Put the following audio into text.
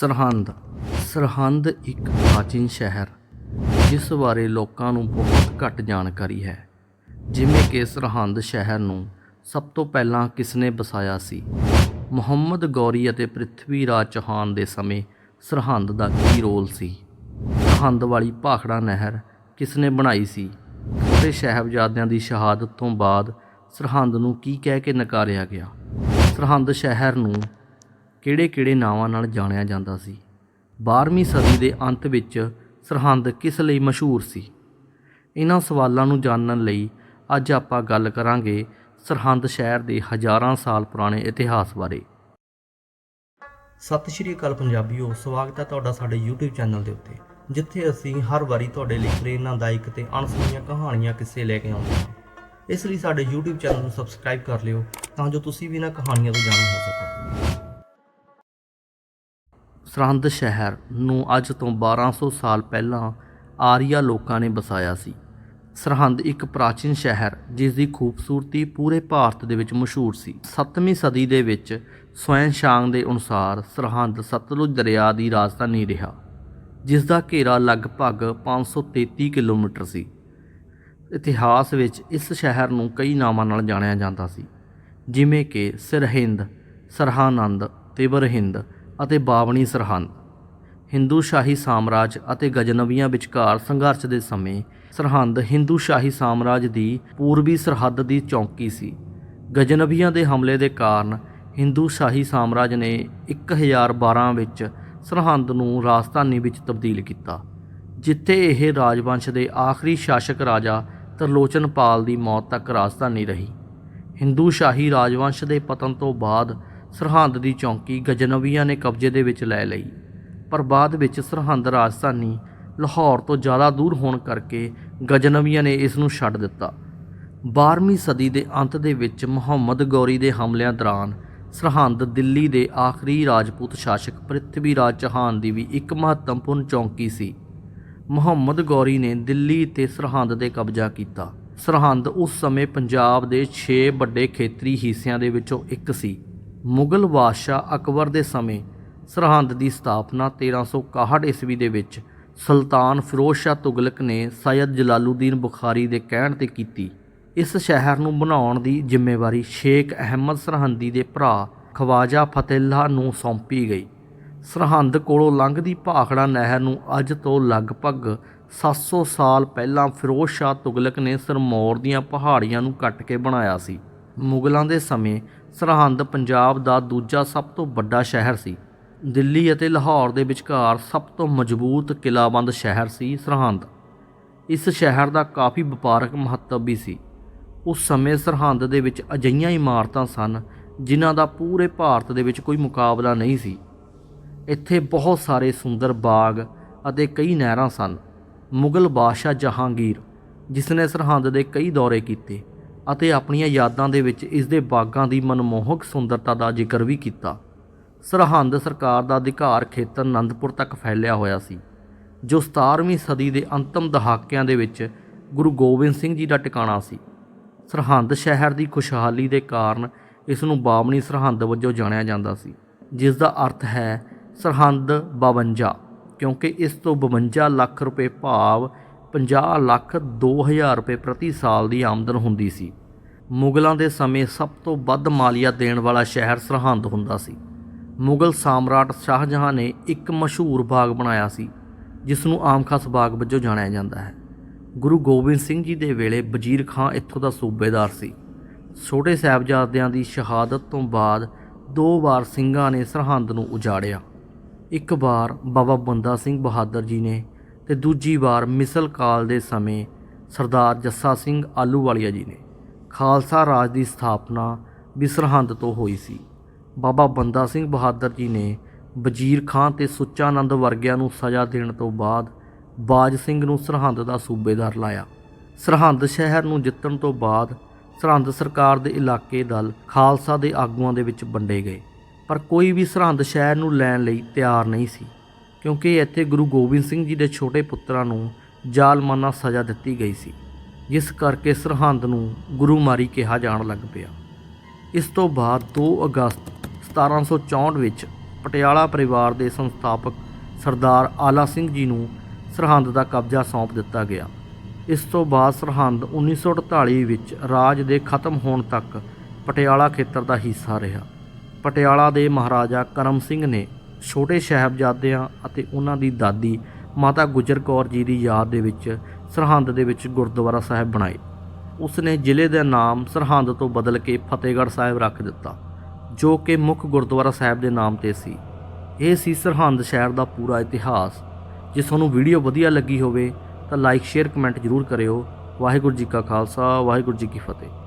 ਸਰਹੰਦ। ਸਰਹੰਦ ਇੱਕ ਪ੍ਰਾਚੀਨ ਸ਼ਹਿਰ, ਜਿਸ ਬਾਰੇ ਲੋਕਾਂ ਨੂੰ ਬਹੁਤ ਘੱਟ ਜਾਣਕਾਰੀ ਹੈ। ਜਿਵੇਂ ਕਿ ਸਰਹੰਦ ਸ਼ਹਿਰ ਨੂੰ ਸਭ ਤੋਂ ਪਹਿਲਾਂ ਕਿਸਨੇ ਬਸਾਇਆ ਸੀ? ਮੁਹੰਮਦ ਗੌਰੀ ਅਤੇ ਪ੍ਰਿਥਵੀ ਰਾਜ ਚੌਹਾਨ ਦੇ ਸਮੇਂ ਸਰਹੰਦ ਦਾ ਕੀ ਰੋਲ ਸੀ? ਸਰਹੰਦ ਵਾਲੀ ਭਾਖੜਾ ਨਹਿਰ ਕਿਸਨੇ ਬਣਾਈ ਸੀ? ਛੋਟੇ ਸਾਹਿਬਜ਼ਾਦਿਆਂ ਦੀ ਸ਼ਹਾਦਤ ਤੋਂ ਬਾਅਦ ਸਰਹੰਦ ਨੂੰ ਕੀ ਕਹਿ ਕੇ ਨਕਾਰਿਆ ਗਿਆ? ਸਰਹੰਦ ਸ਼ਹਿਰ ਨੂੰ ਕਿਹੜੇ-ਕਿਹੜੇ ਨਾਵਾਂ ਨਾਲ ਜਾਣਿਆ ਜਾਂਦਾ ਸੀ। 12ਵੀਂ ਸਦੀ ਦੇ ਅੰਤ ਵਿੱਚ ਸਰਹੰਦ ਕਿਸ ਲਈ ਮਸ਼ਹੂਰ ਸੀ? ਇਹਨਾਂ ਸਵਾਲਾਂ ਨੂੰ ਜਾਣਨ ਲਈ ਅੱਜ ਆਪਾਂ ਗੱਲ ਕਰਾਂਗੇ ਸਰਹੰਦ ਸ਼ਹਿਰ ਦੇ ਹਜ਼ਾਰਾਂ ਸਾਲ ਪੁਰਾਣੇ ਇਤਿਹਾਸ ਬਾਰੇ। ਸਤਿ ਸ਼੍ਰੀ ਅਕਾਲ ਪੰਜਾਬੀਓ, ਸਵਾਗਤ ਹੈ ਤੁਹਾਡਾ ਸਾਡੇ YouTube ਚੈਨਲ ਦੇ ਉੱਤੇ, ਜਿੱਥੇ ਅਸੀਂ ਹਰ ਵਾਰੀ ਤੁਹਾਡੇ ਲਈ ਪ੍ਰੇਰਨਾਦਾਇਕ ਤੇ ਅਣਸੁਣੀਆਂ ਕਹਾਣੀਆਂ ਕਿੱਸੇ ਲੈ ਕੇ ਆਉਂਦੇ ਹਾਂ। ਇਸ ਲਈ ਸਾਡੇ YouTube ਚੈਨਲ ਨੂੰ ਸਬਸਕ੍ਰਾਈਬ ਕਰ ਲਿਓ ਤਾਂ ਜੋ ਤੁਸੀਂ ਵੀ ਇਹਨਾਂ ਕਹਾਣੀਆਂ ਤੋਂ ਜਾਣੂ ਹੋ ਸਕੋ। ਸਰਹੰਦ ਸ਼ਹਿਰ ਨੂੰ ਅੱਜ ਤੋਂ 1200 ਸਾਲ ਪਹਿਲਾਂ ਆਰੀਆ ਲੋਕਾਂ ਨੇ ਬਸਾਇਆ ਸੀ। ਸਰਹੰਦ ਇੱਕ ਪ੍ਰਾਚੀਨ ਸ਼ਹਿਰ, ਜਿਸ ਦੀ ਖੂਬਸੂਰਤੀ ਪੂਰੇ ਭਾਰਤ ਦੇ ਵਿੱਚ ਮਸ਼ਹੂਰ ਸੀ। 7ਵੀਂ ਸਦੀ ਦੇ ਵਿੱਚ ਸਵੈਨ ਸ਼ਾਂਗ ਦੇ ਅਨੁਸਾਰ ਸਰਹੰਦ ਸਤਲੁਜ ਦਰਿਆ ਦੀ ਰਾਜਧਾਨੀ ਰਿਹਾ, ਜਿਸ ਦਾ ਘੇਰਾ ਲਗਭਗ 533 ਕਿਲੋਮੀਟਰ ਸੀ। ਇਤਿਹਾਸ ਵਿੱਚ ਇਸ ਸ਼ਹਿਰ ਨੂੰ ਕਈ ਨਾਵਾਂ ਨਾਲ ਜਾਣਿਆ ਜਾਂਦਾ ਸੀ, ਜਿਵੇਂ ਕਿ ਸਰਹਿੰਦ, ਸਰਹਾਨੰਦ ਤਿਬਰਹਿੰਦ ਅਤੇ ਬਾਵਣੀ ਸਰਹੰਦ। ਹਿੰਦੂ ਸ਼ਾਹੀ ਸਾਮਰਾਜ ਅਤੇ ਗਜਨਵੀਆਂ ਵਿਚਕਾਰ ਸੰਘਰਸ਼ ਦੇ ਸਮੇਂ ਸਰਹੰਦ ਹਿੰਦੂ ਸ਼ਾਹੀ ਸਾਮਰਾਜ ਦੀ ਪੂਰਬੀ ਸਰਹੱਦ ਦੀ ਚੌਂਕੀ ਸੀ। ਗਜਨਵੀਆਂ ਦੇ ਹਮਲੇ ਦੇ ਕਾਰਨ ਹਿੰਦੂ ਸ਼ਾਹੀ ਸਾਮਰਾਜ ਨੇ 1012 ਵਿੱਚ ਸਰਹੰਦ ਨੂੰ ਰਾਜਧਾਨੀ ਵਿੱਚ ਤਬਦੀਲ ਕੀਤਾ, ਜਿੱਥੇ ਇਹ ਰਾਜਵੰਸ਼ ਦੇ ਆਖਰੀ ਸ਼ਾਸਕ ਰਾਜਾ ਤਰਲੋਚਨ ਪਾਲ ਦੀ ਮੌਤ ਤੱਕ ਰਾਜਧਾਨੀ ਰਹੀ। ਹਿੰਦੂ ਸ਼ਾਹੀ ਰਾਜਵੰਸ਼ ਦੇ ਪਤਨ ਤੋਂ ਬਾਅਦ ਸਰਹੰਦ ਦੀ ਚੌਂਕੀ ਗਜਨਵੀਆਂ ਨੇ ਕਬਜ਼ੇ ਦੇ ਵਿੱਚ ਲੈ ਲਈ, ਪਰ ਬਾਅਦ ਵਿੱਚ ਸਰਹੰਦ ਰਾਜਧਾਨੀ ਲਾਹੌਰ ਤੋਂ ਜ਼ਿਆਦਾ ਦੂਰ ਹੋਣ ਕਰਕੇ ਗਜਨਵੀਆਂ ਨੇ ਇਸ ਨੂੰ ਛੱਡ ਦਿੱਤਾ। 12ਵੀਂ ਸਦੀ ਦੇ ਅੰਤ ਦੇ ਵਿੱਚ ਮੁਹੰਮਦ ਗੌਰੀ ਦੇ ਹਮਲਿਆਂ ਦੌਰਾਨ ਸਰਹੰਦ ਦਿੱਲੀ ਦੇ ਆਖਰੀ ਰਾਜਪੂਤ ਸ਼ਾਸਕ ਪ੍ਰਿਥਵੀ ਰਾਜ ਚੌਹਾਨ ਦੀ ਵੀ ਇੱਕ ਮਹੱਤਵਪੂਰਨ ਚੌਂਕੀ ਸੀ। ਮੁਹੰਮਦ ਗੌਰੀ ਨੇ ਦਿੱਲੀ ਤੇ ਸਰਹੰਦ ਤੇ ਕਬਜ਼ਾ ਕੀਤਾ। ਸਰਹੰਦ ਉਸ ਸਮੇਂ ਪੰਜਾਬ ਦੇ 6 ਵੱਡੇ ਖੇਤਰੀ ਹਿੱਸਿਆਂ ਦੇ ਵਿੱਚੋਂ ਇੱਕ ਸੀ। ਮੁਗਲ ਬਾਦਸ਼ਾਹ ਅਕਬਰ ਦੇ ਸਮੇਂ ਸਰਹੰਦ ਦੀ ਸਥਾਪਨਾ 1361 ਈਸਵੀ ਦੇ ਵਿੱਚ ਸੁਲਤਾਨ ਫਿਰੋਜ਼ ਸ਼ਾਹ ਤੁਗਲਕ ਨੇ ਸੈਦ ਜਲਾਲੂਦੀਨ ਬੁਖਾਰੀ ਦੇ ਕਹਿਣ ਤੇ ਕੀਤੀ। ਇਸ ਸ਼ਹਿਰ ਨੂੰ ਬਣਾਉਣ ਦੀ ਜ਼ਿੰਮੇਵਾਰੀ ਸ਼ੇਖ ਅਹਿਮਦ ਸਰਹੰਦੀ ਦੇ ਭਰਾ ਖਵਾਜਾ ਫਤਿਹਲਾ ਨੂੰ ਸੌਂਪੀ ਗਈ। ਸਰਹੰਦ ਕੋਲੋਂ ਲੰਘਦੀ ਭਾਖੜਾ ਨਹਿਰ ਨੂੰ ਅੱਜ ਤੋਂ ਲਗਭਗ 700 ਸਾਲ ਪਹਿਲਾਂ ਫਿਰੋਜ਼ ਸ਼ਾਹ ਤੁਗਲਕ ਨੇ ਸਰਮੌਰ ਦੀਆਂ ਪਹਾੜੀਆਂ ਨੂੰ ਕੱਟ ਕੇ ਬਣਾਇਆ ਸੀ। ਮੁਗਲਾਂ ਦੇ ਸਮੇਂ ਸਰਹੰਦ ਪੰਜਾਬ ਦਾ ਦੂਜਾ ਸਭ ਤੋਂ ਵੱਡਾ ਸ਼ਹਿਰ ਸੀ। ਦਿੱਲੀ ਅਤੇ ਲਾਹੌਰ ਦੇ ਵਿਚਕਾਰ ਸਭ ਤੋਂ ਮਜ਼ਬੂਤ ਕਿਲਾਬੰਦ ਸ਼ਹਿਰ ਸੀ ਸਰਹੰਦ। ਇਸ ਸ਼ਹਿਰ ਦਾ ਕਾਫੀ ਵਪਾਰਕ ਮਹੱਤਵ ਵੀ ਸੀ। ਉਸ ਸਮੇਂ ਸਰਹੰਦ ਦੇ ਵਿੱਚ ਅਜਿਹੀਆਂ ਇਮਾਰਤਾਂ ਸਨ, ਜਿਨ੍ਹਾਂ ਦਾ ਪੂਰੇ ਭਾਰਤ ਦੇ ਵਿੱਚ ਕੋਈ ਮੁਕਾਬਲਾ ਨਹੀਂ ਸੀ। ਇੱਥੇ ਬਹੁਤ ਸਾਰੇ ਸੁੰਦਰ ਬਾਗ ਅਤੇ ਕਈ ਨਹਿਰਾਂ ਸਨ। ਮੁਗਲ ਬਾਦਸ਼ਾਹ ਜਹਾਂਗੀਰ, ਜਿਸ ਨੇ ਸਰਹੰਦ ਦੇ ਕਈ ਦੌਰੇ ਕੀਤੇ ਅਤੇ ਆਪਣੀਆਂ ਯਾਦਾਂ ਦੇ ਵਿੱਚ ਇਸ ਦੇ ਬਾਗਾਂ ਦੀ ਮਨਮੋਹਕ ਸੁੰਦਰਤਾ ਦਾ ਜ਼ਿਕਰ ਵੀ ਕੀਤਾ। ਸਰਹੰਦ ਸਰਕਾਰ ਦਾ ਅਧਿਕਾਰ ਖੇਤਰ ਅਨੰਦਪੁਰ ਤੱਕ ਫੈਲਿਆ ਹੋਇਆ ਸੀ, ਜੋ 17ਵੀਂ ਸਦੀ ਦੇ ਅੰਤਮ ਦਹਾਕਿਆਂ ਦੇ ਵਿੱਚ ਗੁਰੂ ਗੋਬਿੰਦ ਸਿੰਘ ਜੀ ਦਾ ਟਿਕਾਣਾ ਸੀ। ਸਰਹੰਦ ਸ਼ਹਿਰ ਦੀ ਖੁਸ਼ਹਾਲੀ ਦੇ ਕਾਰਨ ਇਸ ਨੂੰ ਬਾਵਣੀ ਸਰਹੰਦ ਵਜੋਂ ਜਾਣਿਆ ਜਾਂਦਾ ਸੀ, ਜਿਸ ਦਾ ਅਰਥ ਹੈ ਸਰਹੰਦ 52 ਕਿਉਂਕਿ ਇਸ ਤੋਂ 52 ਲੱਖ ਰੁਪਏ ਭਾਵ 50 ਲੱਖ 2000 ਰੁਪਏ ਪ੍ਰਤੀ ਸਾਲ ਦੀ ਆਮਦਨ ਹੁੰਦੀ ਸੀ। ਮੁਗਲਾਂ ਦੇ ਸਮੇਂ ਸਭ ਤੋਂ ਵੱਧ ਮਾਲੀਆ ਦੇਣ ਵਾਲਾ ਸ਼ਹਿਰ ਸਰਹੰਦ ਹੁੰਦਾ ਸੀ। ਮੁਗਲ ਸਾਮਰਾਟ ਸ਼ਾਹਜਹਾਂ ਨੇ ਇੱਕ ਮਸ਼ਹੂਰ ਬਾਗ ਬਣਾਇਆ ਸੀ ਜਿਸ ਨੂੰ ਆਮ ਖਾਸ ਬਾਗ ਵਜੋਂ ਜਾਣਿਆ ਜਾਂਦਾ ਹੈ। ਗੁਰੂ ਗੋਬਿੰਦ ਸਿੰਘ ਜੀ ਦੇ ਵੇਲੇ ਵਜ਼ੀਰ ਖਾਂ ਇੱਥੋਂ ਦਾ ਸੂਬੇਦਾਰ ਸੀ। ਛੋਟੇ ਸਾਹਿਬਜ਼ਾਦਿਆਂ ਦੀ ਸ਼ਹਾਦਤ ਤੋਂ ਬਾਅਦ ਦੋ ਵਾਰ ਸਿੰਘਾਂ ਨੇ ਸਰਹੰਦ ਨੂੰ ਉਜਾੜਿਆ। ਇੱਕ ਵਾਰ ਬਾਬਾ ਬੰਦਾ ਸਿੰਘ ਬਹਾਦਰ ਜੀ ਨੇ ਤੇ ਦੂਜੀ ਵਾਰ ਮਿਸਲ ਕਾਲ ਦੇ ਸਮੇਂ ਸਰਦਾਰ ਜੱਸਾ ਸਿੰਘ ਆਲੂਵਾਲੀਆ ਜੀ ਨੇ ਖਾਲਸਾ ਰਾਜ ਦੀ ਸਥਾਪਨਾ ਵੀ ਸਰਹੰਦ ਤੋਂ ਹੋਈ ਸੀ। ਬਾਬਾ ਬੰਦਾ ਸਿੰਘ ਬਹਾਦਰ ਜੀ ਨੇ ਵਜ਼ੀਰ ਖਾਂ ਤੇ ਸੁੱਚਾਨੰਦ ਵਰਗਿਆਂ ਨੂੰ ਸਜ਼ਾ ਦੇਣ ਤੋਂ ਬਾਅਦ ਬਾਜ ਸਿੰਘ ਨੂੰ ਸਰਹੰਦ ਦਾ ਸੂਬੇਦਾਰ ਲਾਇਆ। ਸਰਹੰਦ ਸ਼ਹਿਰ ਨੂੰ ਜਿੱਤਣ ਤੋਂ ਬਾਅਦ ਸਰਹੰਦ ਸਰਕਾਰ ਦੇ ਇਲਾਕੇ ਦਲ ਖਾਲਸਾ ਦੇ ਆਗੂਆਂ ਦੇ ਵਿੱਚ ਵੰਡੇ ਗਏ, ਪਰ ਕੋਈ ਵੀ ਸਰਹੰਦ ਸ਼ਹਿਰ ਨੂੰ ਲੈਣ ਲਈ ਤਿਆਰ ਨਹੀਂ ਸੀ। ਕਿਉਂਕਿ ਇੱਥੇ ਗੁਰੂ ਗੋਬਿੰਦ ਸਿੰਘ ਜੀ ਦੇ ਛੋਟੇ ਪੁੱਤਰਾਂ ਨੂੰ ਜ਼ਾਲਮਾਨਾ ਸਜ਼ਾ ਦਿੱਤੀ ਗਈ ਸੀ, ਜਿਸ ਕਰਕੇ ਸਰਹੰਦ ਨੂੰ ਗੁਰੂ ਮਾਰੀ ਕਿਹਾ ਜਾਣ ਲੱਗ ਪਿਆ। ਇਸ ਤੋਂ ਬਾਅਦ 2 ਅਗਸਤ 1764 ਵਿੱਚ ਪਟਿਆਲਾ ਪਰਿਵਾਰ ਦੇ ਸੰਸਥਾਪਕ ਸਰਦਾਰ ਆਲਾ ਸਿੰਘ ਜੀ ਨੂੰ ਸਰਹੰਦ ਦਾ ਕਬਜ਼ਾ ਸੌਂਪ ਦਿੱਤਾ ਗਿਆ। ਇਸ ਤੋਂ ਬਾਅਦ ਸਰਹੰਦ 1948 ਵਿੱਚ ਰਾਜ ਦੇ ਖਤਮ ਹੋਣ ਤੱਕ ਪਟਿਆਲਾ ਖੇਤਰ ਦਾ ਹਿੱਸਾ ਰਿਹਾ। ਪਟਿਆਲਾ ਦੇ ਮਹਾਰਾਜਾ ਕਰਮ ਸਿੰਘ ਨੇ ਛੋਟੇ ਸਾਹਿਬਜ਼ਾਦਿਆਂ ਅਤੇ ਉਹਨਾਂ ਦੀ ਦਾਦੀ ਮਾਤਾ ਗੁਜਰ ਕੌਰ ਜੀ ਦੀ ਯਾਦ ਦੇ ਵਿੱਚ ਸਰਹੰਦ ਦੇ ਵਿੱਚ ਗੁਰਦੁਆਰਾ ਸਾਹਿਬ ਬਣਾਏ। ਉਸ ਨੇ ਜ਼ਿਲ੍ਹੇ ਦਾ ਨਾਮ ਸਰਹੰਦ ਤੋਂ ਬਦਲ ਕੇ ਫਤਿਹਗੜ੍ਹ ਸਾਹਿਬ ਰੱਖ ਦਿੱਤਾ, ਜੋ ਕਿ ਮੁੱਖ ਗੁਰਦੁਆਰਾ ਸਾਹਿਬ ਦੇ ਨਾਮ ਤੇ ਸੀ। ਇਹ ਸੀ ਸਰਹੰਦ ਸ਼ਹਿਰ ਦਾ ਪੂਰਾ ਇਤਿਹਾਸ। ਜੇ ਤੁਹਾਨੂੰ ਵੀਡੀਓ ਵਧੀਆ ਲੱਗੀ ਹੋਵੇ ਤਾਂ ਲਾਈਕ ਸ਼ੇਅਰ ਕਮੈਂਟ ਜ਼ਰੂਰ ਕਰਿਓ। ਵਾਹਿਗੁਰੂ ਜੀ ਕਾ ਖਾਲਸਾ, ਵਾਹਿਗੁਰੂ ਜੀ ਕੀ ਫਤਿਹ।